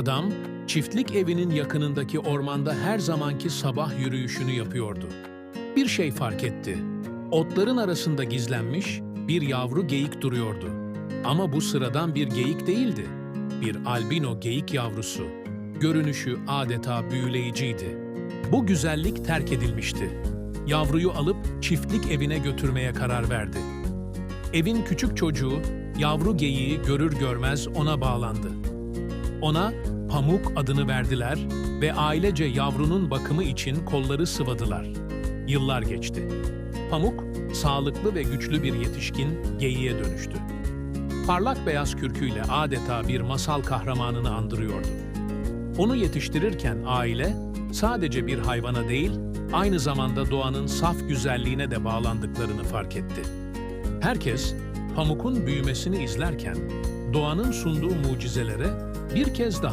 Adam, çiftlik evinin yakınındaki ormanda her zamanki sabah yürüyüşünü yapıyordu. Bir şey fark etti. Otların arasında gizlenmiş bir yavru geyik duruyordu. Ama bu sıradan bir geyik değildi. Bir albino geyik yavrusu. Görünüşü adeta büyüleyiciydi. Bu güzellik terk edilmişti. Yavruyu alıp çiftlik evine götürmeye karar verdi. Evin küçük çocuğu yavru geyiği görür görmez ona bağlandı. Ona Pamuk adını verdiler ve ailece yavrunun bakımı için kolları sıvadılar. Yıllar geçti. Pamuk, sağlıklı ve güçlü bir yetişkin geyiğe dönüştü. Parlak beyaz kürküyle adeta bir masal kahramanını andırıyordu. Onu yetiştirirken aile, sadece bir hayvana değil, aynı zamanda doğanın saf güzelliğine de bağlandıklarını fark etti. Herkes, Pamuk'un büyümesini izlerken, doğanın sunduğu mucizelere bir kez daha